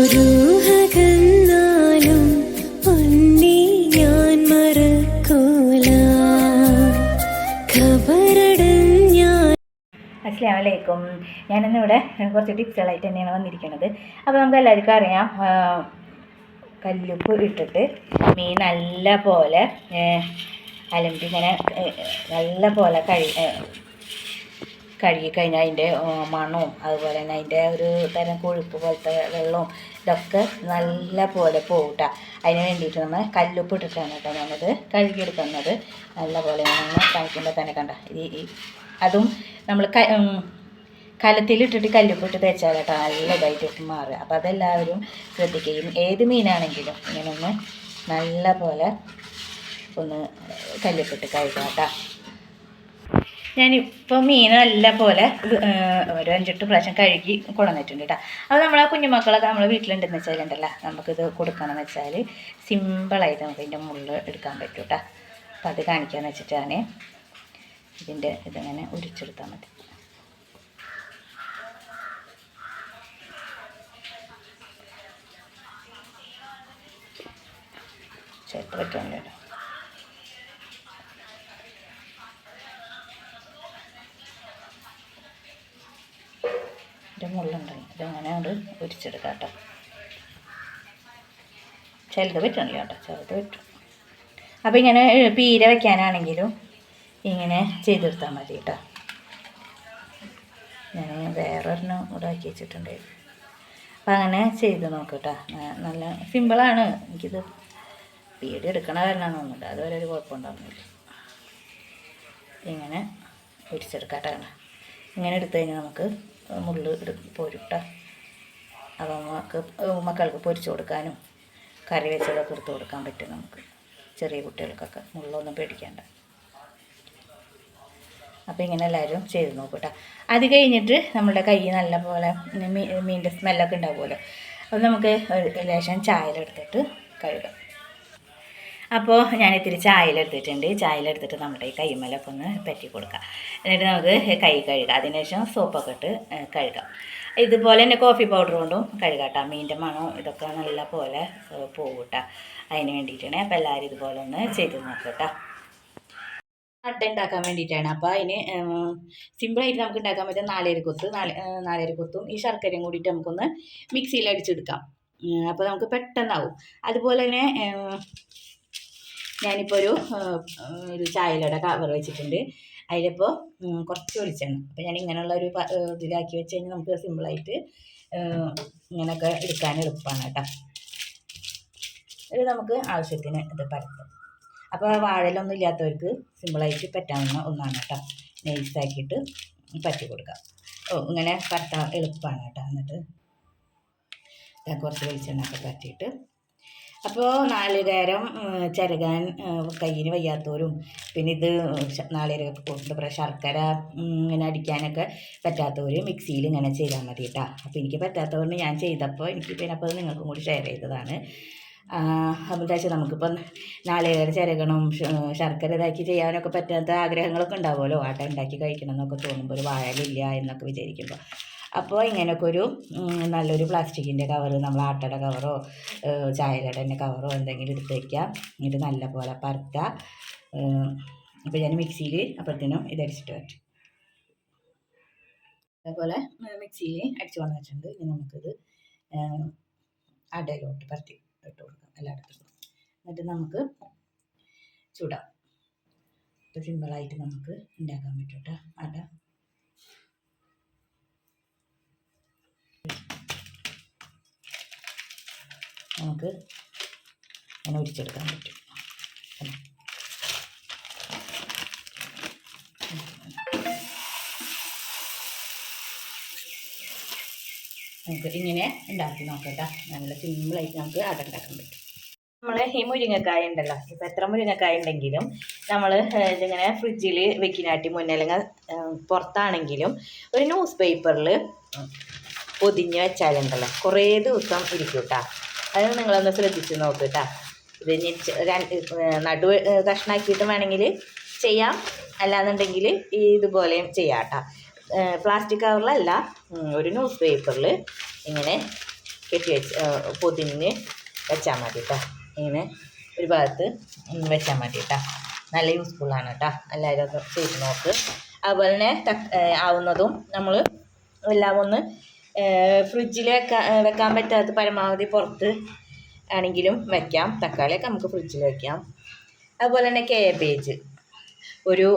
പൊന്നെ ഞാൻ ഞാനിന്നിവിടെ കുറച്ച് ടിപ്സുകളായിട്ട് തന്നെയാണ് വന്നിരിക്കുന്നത്. അപ്പോൾ നമുക്ക് എല്ലാവർക്കും അറിയാം കല്ലുപ്പ് ഇട്ടിട്ട് മീൻ നല്ല പോലെ അലമ്പി ഇങ്ങനെ നല്ല പോലെ കഴി കഴുകിക്കഴിഞ്ഞാൽ കഴുകി കഴിഞ്ഞാൽ അതിന്റെ മണവും അതുപോലെ തന്നെ അതിന്റെ ഒരു തരം കൊഴുപ്പ് പോലത്തെ വെള്ളവും ഇതൊക്കെ നല്ല പോലെ പോകട്ട അതിന് വേണ്ടിയിട്ട് നമ്മൾ കല്ലുപ്പ് ഇട്ടിട്ടാണ് കേട്ടോ ഞാനത് കഴുകിയെടുക്കുന്നത്. നല്ല പോലെ നമ്മൾ കാണിക്കുമ്പോൾ തന്നെ കണ്ട. ഈ അതും നമ്മൾ ക കലത്തിലിട്ടിട്ട് കല്ലുപ്പിട്ട് തേച്ചാൽ കേട്ടോ നല്ല ഇതായിട്ട് മാറുക. അപ്പോൾ അതെല്ലാവരും ശ്രദ്ധിക്കുകയും ഏത് മീനാണെങ്കിലും ഇങ്ങനെ ഒന്ന് നല്ല പോലെ ഒന്ന് കല്ലുപ്പിട്ട് കഴുകാം കേട്ടോ. ഞാനിപ്പോൾ മീൻ നല്ല പോലെ ഒരു അഞ്ചെട്ട് പ്രാവശ്യം കഴുകി കൊണ്ടുവന്നിട്ടുണ്ട് കേട്ടോ അപ്പോൾ നമ്മളെ കുഞ്ഞുമക്കളൊക്കെ നമ്മൾ വീട്ടിലുണ്ടെന്ന് വെച്ചാലുണ്ടല്ലോ നമുക്കിത് കൊടുക്കണമെന്ന് വെച്ചാൽ സിമ്പിളായിട്ട് നമുക്ക് ഇതിന്റെ മുള്ള് എടുക്കാൻ പറ്റും കേട്ടോ അപ്പം അത് കാണിക്കാമെന്ന് വെച്ചിട്ടാണ് ഇതിന്റെ ഇതിങ്ങനെ ഉരിച്ചെടുത്താൽ മതി. ചേർത്ത് ഇതിന്റെ മുള്ളുണ്ടായി ഇതങ്ങനെ അത് ഒരിച്ചെടുക്കാം കേട്ടോ ചിലത് പറ്റണില്ല കേട്ടോ ചിലത് പറ്റും. അപ്പോൾ ഇങ്ങനെ പീര വയ്ക്കാനാണെങ്കിലും ഇങ്ങനെ ചെയ്തെടുത്താൽ മതി കേട്ടോ. ഞാൻ വേറൊരെണ്ണം കൂടെ ആക്കി വെച്ചിട്ടുണ്ട്. അപ്പം അങ്ങനെ ചെയ്ത് നോക്ക് കേട്ടോ. ന- നല്ല സിമ്പിളാണ്. എനിക്കിത് പീടി എടുക്കണ കാരണമാണെന്നുണ്ട് അതുവരെ ഒരു കുഴപ്പമുണ്ടാകുന്നില്ല ഇങ്ങനെ ഒരിച്ചെടുക്കാട്ടാണ് ഇങ്ങനെ എടുത്തു കഴിഞ്ഞാൽ നമുക്ക് മുള്ള് എടു പോരും കേട്ടോ അപ്പോൾ നമുക്ക് മക്കൾക്ക് പൊരിച്ചു കൊടുക്കാനും കറി വെച്ചതൊക്കെ എടുത്ത് കൊടുക്കാൻ പറ്റും നമുക്ക്. ചെറിയ കുട്ടികൾക്കൊക്കെ മുള്ളൊന്നും പേടിക്കേണ്ട. അപ്പോൾ ഇങ്ങനെ എല്ലാവരും ചെയ്ത് നോക്കും കേട്ടോ അത് കഴിഞ്ഞിട്ട് നമ്മുടെ കൈ നല്ല പോലെ മീ മീന്റെ സ്മെല്ലൊക്കെ ഉണ്ടാവുമല്ലോ. അപ്പോൾ നമുക്ക് ലേശം ചായയിലെടുത്തിട്ട് കഴുകാം. അപ്പോൾ ഞാൻ ഇത്തിരി ചായയിലെടുത്തിട്ടുണ്ട് ചായയിലെടുത്തിട്ട് നമ്മുടെ ഈ കൈമലൊക്കെ ഒന്ന് പറ്റി കൊടുക്കാം. എന്നിട്ട് നമുക്ക് കൈ കഴുകാം. അതിനുശേഷം സോപ്പൊക്കെ ഇട്ട് കഴുകാം. ഇതുപോലെ തന്നെ കോഫി പൗഡർ കൊണ്ടും കഴുകാട്ടാ മീന്റെ മണം ഇതൊക്കെ നല്ല പോലെ ഏഹ്, പോകും അതിന് വേണ്ടിയിട്ടാണ് അപ്പോൾ എല്ലാവരും ഇതുപോലെ ഒന്ന് ചെയ്ത് നോക്കട്ടാ കേട്ടോ. അട്ട ഉണ്ടാക്കാൻ വേണ്ടിയിട്ടാണ്. അപ്പോൾ അതിന് സിമ്പിളായിട്ട് നമുക്ക് ഉണ്ടാക്കാൻ പറ്റും നാലേരി കൊത്ത് നാല് നാലേരി കൊത്തും ഈ ശർക്കരയും കൂടിയിട്ട് നമുക്കൊന്ന് മിക്സിയിൽ അടിച്ചെടുക്കാം. അപ്പോൾ നമുക്ക് പെട്ടെന്നാവും. അതുപോലെ തന്നെ ഞാനിപ്പോൾ ഒരു ഒരു ചായയുടെ കവർ വെച്ചിട്ടുണ്ട്. അതിലിപ്പോൾ കുറച്ച് വെളിച്ചെണ്ണ അപ്പോൾ ഞാൻ ഇങ്ങനെയുള്ള ഒരു ഇതിലാക്കി വെച്ച് കഴിഞ്ഞാൽ നമുക്ക് സിമ്പിളായിട്ട് ഇങ്ങനെയൊക്കെ എടുക്കാൻ എളുപ്പമാണ് കേട്ടോ. ഇത് നമുക്ക് ആവശ്യത്തിന് ഇത് പരത്തും. അപ്പോൾ വാഴലൊന്നും ഇല്ലാത്തവർക്ക് സിമ്പിളായിട്ട് പറ്റാവുന്ന ഒന്നാണ് കേട്ടോ. നൈസാക്കിയിട്ട് പറ്റി കൊടുക്കാം. ഓ ഇങ്ങനെ പരത്താൻ എളുപ്പമാണ് കേട്ടോ. എന്നിട്ട് കുറച്ച് വെളിച്ചെണ്ണ ഒക്കെ പറ്റിയിട്ട് അപ്പോൾ നാല് നേരം ചിരകാൻ കയ്യിന് വയ്യാത്തവരും പിന്നെ ഇത് നാളികേരമൊക്കെ നാളികേരം കൊണ്ട് ശർക്കര ഇങ്ങനെ അടിക്കാനൊക്കെ പറ്റാത്തവർ മിക്സിയിൽ ഇങ്ങനെ ചെയ്താൽ മതി കേട്ടോ അപ്പോൾ എനിക്ക് പറ്റാത്തവരെന്ന് ഞാൻ ചെയ്തപ്പോൾ എനിക്ക് പിന്നെ അപ്പോൾ നിങ്ങൾക്കും കൂടി ഷെയർ ചെയ്തതാണ്. അപ്പോൾ എന്താ വെച്ചാൽ നമുക്കിപ്പം നാളികേരം ചിരകണം ശർക്കര ഇതാക്കി ചെയ്യാനൊക്കെ പറ്റാത്ത ആഗ്രഹങ്ങളൊക്കെ ഉണ്ടാവുമല്ലോ. ആട്ട ഉണ്ടാക്കി കഴിക്കണം എന്നൊക്കെ തോന്നുമ്പോൾ ഒരു വാഴലില്ല എന്നൊക്കെ വിചാരിക്കുമ്പോൾ അപ്പോൾ ഇങ്ങനെയൊക്കെ ഒരു നല്ലൊരു പ്ലാസ്റ്റിക്കിന്റെ കവർ നമ്മൾ ആട്ടയുടെ കവറോ തന്നെ കവറോ എന്തെങ്കിലും എടുത്ത് വയ്ക്കുക എന്നിട്ട് നല്ല പോലെ പരത്തുക അപ്പോൾ ഞാൻ മിക്സിയിൽ അപ്പോഴത്തേനും ഇതടിച്ചിട്ട് പറ്റും അതേപോലെ മിക്സിയിൽ അടിച്ച് കൊണ്ട് വെച്ചിട്ടുണ്ട്. ഇനി നമുക്കിത് അടയിലോട്ട് പരത്തി ഇട്ട് കൊടുക്കാം എല്ലായിടത്തും. എന്നിട്ട് നമുക്ക് ചൂടാം. അപ്പോൾ സിമ്പിളായിട്ട് നമുക്ക് ഉണ്ടാക്കാൻ പറ്റും കേട്ടോ അട. നമുക്ക് അങ്ങനെ ഒരിച്ചെടുക്കാൻ പറ്റും? നമുക്ക് ഇങ്ങനെ ഉണ്ടാക്കി നോക്കട്ടെ. നല്ല സിമ്പിളായിട്ട് നമുക്ക് അട ഉണ്ടാക്കാൻ പറ്റും. നമ്മൾ ഈ മുരിങ്ങക്കായ ഉണ്ടല്ലോ. ഇപ്പം എത്ര മുരിങ്ങക്കായ ഉണ്ടെങ്കിലും നമ്മൾ ഇതിങ്ങനെ ഫ്രിഡ്ജിൽ വെക്കിനാട്ടി മുന്നേ അല്ലെങ്കിൽ പുറത്താണെങ്കിലും ഒരു ന്യൂസ് പേപ്പറിൽ പൊതിഞ്ഞ് വെച്ചാലുണ്ടല്ലോ. കുറേ ദിവസം ഇരിക്കും കേട്ടോ അത് നിങ്ങളൊന്ന് ശ്രദ്ധിച്ച് നോക്കുക കേട്ടോ ഇത് ഇനി രണ്ട് ഏഹ്, നടു കഷ്ണാക്കിയിട്ട് വേണമെങ്കിൽ ചെയ്യാം. അല്ലാന്നുണ്ടെങ്കിൽ ഇതുപോലെയും ചെയ്യാം കേട്ടോ പ്ലാസ്റ്റിക് കവറിലല്ല ഒരു ന്യൂസ് പേപ്പറിൽ ഇങ്ങനെ കെട്ടി വെച്ച് പൊതിഞ്ഞ് വെച്ചാൽ മതി കേട്ടോ ഇങ്ങനെ ഒരു ഭാഗത്ത് വെച്ചാൽ മതി കേട്ടോ നല്ല യൂസ്ഫുള്ളാണ് കേട്ടോ എല്ലാവരും ഒന്ന് ചെയ്ത് നോക്ക്. അതുപോലെ തന്നെ ആവുന്നതും നമ്മൾ എല്ലാം ഒന്ന് ഫ്രിഡ്ജിൽ വെക്കാൻ പറ്റാത്ത പരമാവധി പുറത്ത് ആണെങ്കിലും വെക്കാം. തക്കാളിയൊക്കെ നമുക്ക് ഫ്രിഡ്ജിൽ വെക്കാം. അതുപോലെ തന്നെ കേബേജ് ഒരു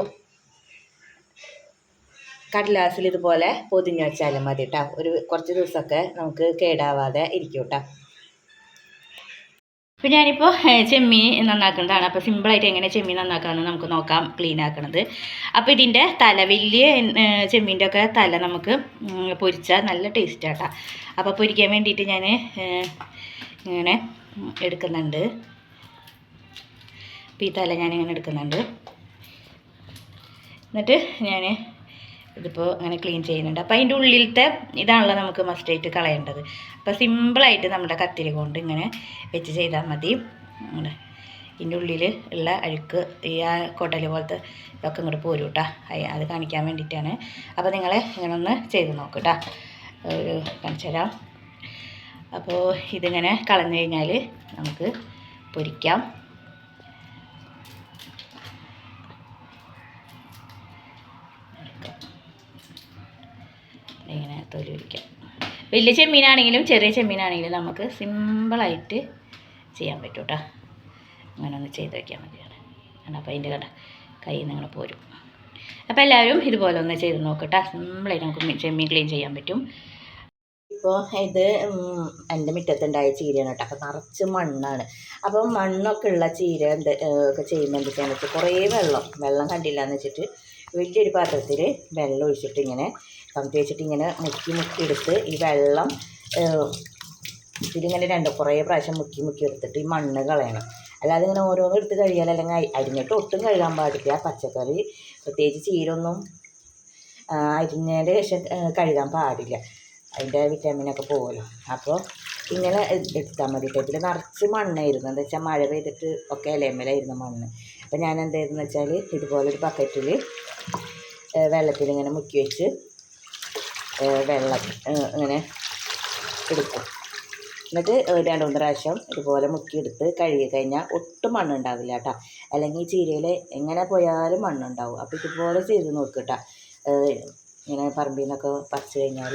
കടലാസിൽ ഇതുപോലെ പൊതിഞ്ഞ് വെച്ചാലും മതി കേട്ടോ ഒരു കുറച്ച് ദിവസമൊക്കെ നമുക്ക് കേടാവാതെ ഇരിക്കും കേട്ടോ അപ്പോൾ ഞാനിപ്പോൾ ചെമ്മീൻ നന്നാക്കുന്നതാണ് അപ്പോൾ സിമ്പിളായിട്ട് എങ്ങനെ ചെമ്മീൻ നന്നാക്കാമെന്ന് നമുക്ക് നോക്കാം ക്ലീൻ ആക്കണത്. അപ്പോൾ ഇതിന്റെ തല വലിയ ചെമ്മീന്റെ ഒക്കെ തല നമുക്ക് പൊരിച്ചാൽ നല്ല ടേസ്റ്റ് ആട്ടാ. അപ്പോൾ പൊരിക്കാൻ വേണ്ടിയിട്ട് ഞാൻ ഇങ്ങനെ എടുക്കുന്നുണ്ട്. അപ്പോൾ ഈ തല ഞാനിങ്ങനെ എടുക്കുന്നുണ്ട്. എന്നിട്ട് ഞാൻ ഇതിപ്പോൾ അങ്ങനെ ക്ലീൻ ചെയ്യുന്നുണ്ട്. അപ്പോൾ അതിന്റെ ഉള്ളിലത്തെ ഇതാണല്ലോ നമുക്ക് മസ്റ്റായിട്ട് കളയേണ്ടത്. അപ്പോൾ സിമ്പിളായിട്ട് നമ്മുടെ കത്തിരി കൊണ്ട് ഇങ്ങനെ വെച്ച് ചെയ്താൽ മതി. ഇതിന്റെ ഉള്ളിൽ ഉള്ള അഴുക്ക് ഈ ആ കൊടൽ പോലത്തെ ഇതൊക്കെ ഇങ്ങോട്ട് പോരും കേട്ടോ അത് കാണിക്കാൻ വേണ്ടിയിട്ടാണ്. അപ്പോൾ നിങ്ങൾ ഇങ്ങനെ ഒന്ന് ചെയ്ത് നോക്ക് കേട്ടോ ഒരു കാണിച്ചു തരാം. അപ്പോൾ ഇതിങ്ങനെ കളഞ്ഞു കഴിഞ്ഞാൽ നമുക്ക് പൊരിക്കാം. തൊലി ഒരിക്കാം വലിയ ചെമ്മീനാണെങ്കിലും ചെറിയ ചെമ്മീനാണെങ്കിലും നമുക്ക് സിമ്പിളായിട്ട് ചെയ്യാൻ പറ്റും കേട്ടോ അങ്ങനെ ഒന്ന് ചെയ്ത് വയ്ക്കാൻ മതിയാണ്. കാരണം അപ്പോൾ അതിന്റെ കട കൈ നിങ്ങൾ പോരും. അപ്പോൾ എല്ലാവരും ഇതുപോലെ ഒന്ന് ചെയ്ത് നോക്കട്ടെ. സിമ്പിളായിട്ട് നമുക്ക് ചെമ്മീൻ ക്ലീൻ ചെയ്യാൻ പറ്റും. ഇപ്പോൾ ഇത് എന്റെ മുറ്റത്തുണ്ടായ ചീരയാണ് കേട്ടോ. അപ്പോൾ നിറച്ച് മണ്ണാണ്. അപ്പോൾ മണ്ണൊക്കെ ഉള്ള ചീര എന്ത് ഒക്കെ ചെയ്യുമ്പോൾ എന്തൊക്കെയാണെന്ന് വെച്ചാൽ കുറേ വെള്ളം വെള്ളം കണ്ടില്ല എന്ന് വെച്ചിട്ട് വലിയൊരു പാത്രത്തിൽ വെള്ളം ഒഴിച്ചിട്ട് ഇങ്ങനെ കമ്പി വെച്ചിട്ട് ഇങ്ങനെ മുക്കി മുക്കി എടുത്ത് ഈ വെള്ളം ഇതിലിങ്ങനെ രണ്ട് കുറേ പ്രാവശ്യം മുക്കി മുക്കി എടുത്തിട്ട് ഈ മണ്ണ് കളയണം. അല്ലാതെ ഇങ്ങനെ ഓരോന്നും എടുത്ത് കഴിയാൽ അല്ലെങ്കിൽ അരിഞ്ഞിട്ട് ഒട്ടും കഴുകാൻ പാടില്ല. പച്ചക്കറി പ്രത്യേകിച്ച് ചീരൊന്നും അരിഞ്ഞതിന്റെ ശേഷം കഴുകാൻ പാടില്ല. അതിന്റെ വിറ്റാമിനൊക്കെ പോകുമല്ലോ അപ്പോൾ ഇങ്ങനെ എടുത്താൽ മതി. ഇതിൽ നിറച്ച് മണ്ണായിരുന്നു. എന്താ വെച്ചാൽ മഴ പെയ്തിട്ട് ഒക്കെ ഇലയമ്മലായിരുന്നു മണ്ണ്. അപ്പോൾ ഞാൻ എന്തായിരുന്നു വെച്ചാൽ ഇതുപോലൊരു ബക്കറ്റിൽ വെള്ളത്തിൽ ഇങ്ങനെ മുക്കി വെച്ച് വെള്ളം ഇങ്ങനെ എടുക്കും. എന്നിട്ട് രണ്ട് മൂന്ന് പ്രാവശ്യം ഇതുപോലെ മുക്കിയെടുത്ത് കഴുകി കഴിഞ്ഞാൽ ഒട്ടും മണ്ണുണ്ടാവില്ല കേട്ടോ. അല്ലെങ്കിൽ ചീരയിൽ എങ്ങനെ പോയാലും മണ്ണുണ്ടാവും. അപ്പോൾ ഇതുപോലെ ചെയ്ത് നോക്ക് കേട്ടോ. ഇങ്ങനെ പറമ്പിൽ നിന്നൊക്കെ പറിച്ച് കഴിഞ്ഞാൽ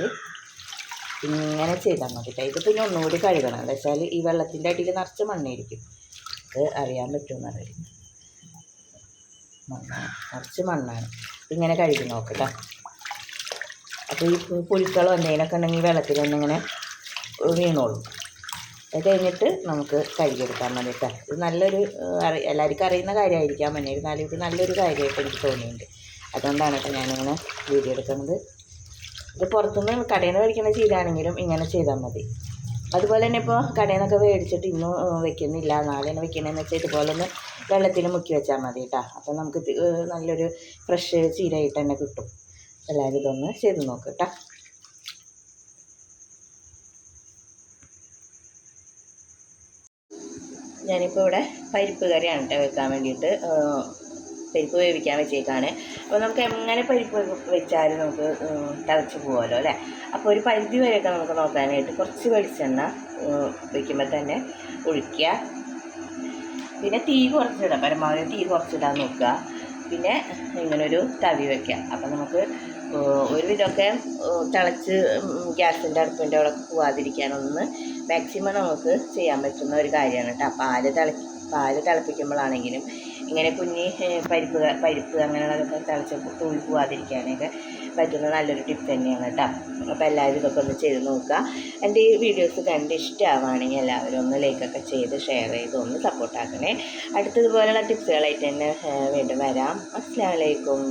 ഇങ്ങനെ ചെയ്താൽ മതി കേട്ടോ. ഇത് പിന്നെ ഒന്നുകൂടി കഴുകണം. എന്താ വെച്ചാൽ ഈ വെള്ളത്തിന്റെ അടിയിൽ നിറച്ച് മണ്ണായിരിക്കും. നമുക്ക് അറിയാൻ പറ്റുമെന്ന് അറിയില്ല മണ്ണാണ്. നിറച്ച് മണ്ണാണ്. ഇങ്ങനെ കഴുകി നോക്കട്ടോ അപ്പോൾ ഈ പുഴുക്കളോ എന്തെങ്കിലുമൊക്കെ ഉണ്ടെങ്കിൽ വെള്ളത്തിലൊന്നിങ്ങനെ വീണോളും. അത് കഴിഞ്ഞിട്ട് നമുക്ക് കഴുകിയെടുക്കാൻ കേട്ടോ ഇത് നല്ലൊരു അറി എല്ലാവർക്കും അറിയുന്ന കാര്യമായിരിക്കാം. പിന്നെ എന്നാലും ഇത് നല്ലൊരു കാര്യമായിട്ട് എനിക്ക് തോന്നിയിട്ടുണ്ട്. അതുകൊണ്ടാണ് കേട്ടോ ഞാനിങ്ങനെ വീഡിയോ എടുക്കുന്നത്. ഇത് പുറത്തുനിന്ന് കടയിൽ നിന്ന് മേടിക്കുന്ന ചീരാണെങ്കിലും ഇങ്ങനെ ചെയ്താൽ മതി. അതുപോലെ തന്നെ ഇപ്പോൾ കടയിൽ നിന്നൊക്കെ മേടിച്ചിട്ട് ഇന്നും വെക്കുന്നില്ല. നാളെ തന്നെ വെക്കണമെന്ന് വെച്ചാൽ ഇതുപോലെ ഒന്ന് വെള്ളത്തിൽ മുക്കി വെച്ചാൽ മതി കേട്ടോ അപ്പോൾ നമുക്ക് നല്ലൊരു ഫ്രഷ് ചീരയായിട്ട് തന്നെ കിട്ടും. എല്ലാവരും ഇതൊന്ന് ചെയ്ത് നോക്കുക കേട്ടോ ഞാനിപ്പോൾ ഇവിടെ പരിപ്പ് കറിയാണ് കേട്ടോ വെക്കാൻ വേണ്ടിയിട്ട്. പരിപ്പ് വേവിക്കാൻ വെച്ചേക്കാണ്. അപ്പോൾ നമുക്ക് എങ്ങനെ പരിപ്പ് വെച്ചാലും നമുക്ക് തിളച്ച് പോകുമല്ലോ അല്ലേ? അപ്പോൾ ഒരു പരിധി വരെയൊക്കെ നമുക്ക് നോക്കാനായിട്ട് കുറച്ച് വെളിച്ചെണ്ണ വയ്ക്കുമ്പോൾ തന്നെ ഒഴിക്കുക. പിന്നെ തീ കുറച്ചിടാം പരമാവധി തീ കുറച്ചിടാൻ നോക്കുക. പിന്നെ ഇങ്ങനൊരു തവി വയ്ക്കുക അപ്പം നമുക്ക് ഒരു ഒരുവിധമൊക്കെ ഏഹ്, തിളച്ച് ഗ്യാസിന്റെ അടുപ്പിന്റെ അവിടെ പോവാതിരിക്കാനൊന്ന് മാക്സിമം നമുക്ക് ചെയ്യാൻ പറ്റുന്ന ഒരു കാര്യമാണ് കേട്ടോ. പാൽ തിള പാൽ തിളപ്പിക്കുമ്പോഴാണെങ്കിലും ഇങ്ങനെ കുഞ്ഞി പരിപ്പ് പരിപ്പ് അങ്ങനെയുള്ളതൊക്കെ തിളച്ച് തൂളി പോവാതിരിക്കാനൊക്കെ പറ്റുന്ന നല്ലൊരു ടിപ്പ് തന്നെയാണ് കേട്ടോ. അപ്പോൾ എല്ലാവരും ഇതൊക്കെ ഒന്ന് ചെയ്ത് നോക്കുക. എന്റെ ഈ വീഡിയോസ് കണ്ട് ഇഷ്ടമാവുകയാണെങ്കിൽ എല്ലാവരും ഒന്ന് ലൈക്കൊക്കെ ചെയ്ത് ഷെയർ ചെയ്ത് ഒന്ന് സപ്പോർട്ടാക്കണേ അടുത്തതുപോലെയുള്ള ടിപ്സുകളായിട്ട് തന്നെ വീണ്ടും വരാം. അസ്സാം വലൈക്കും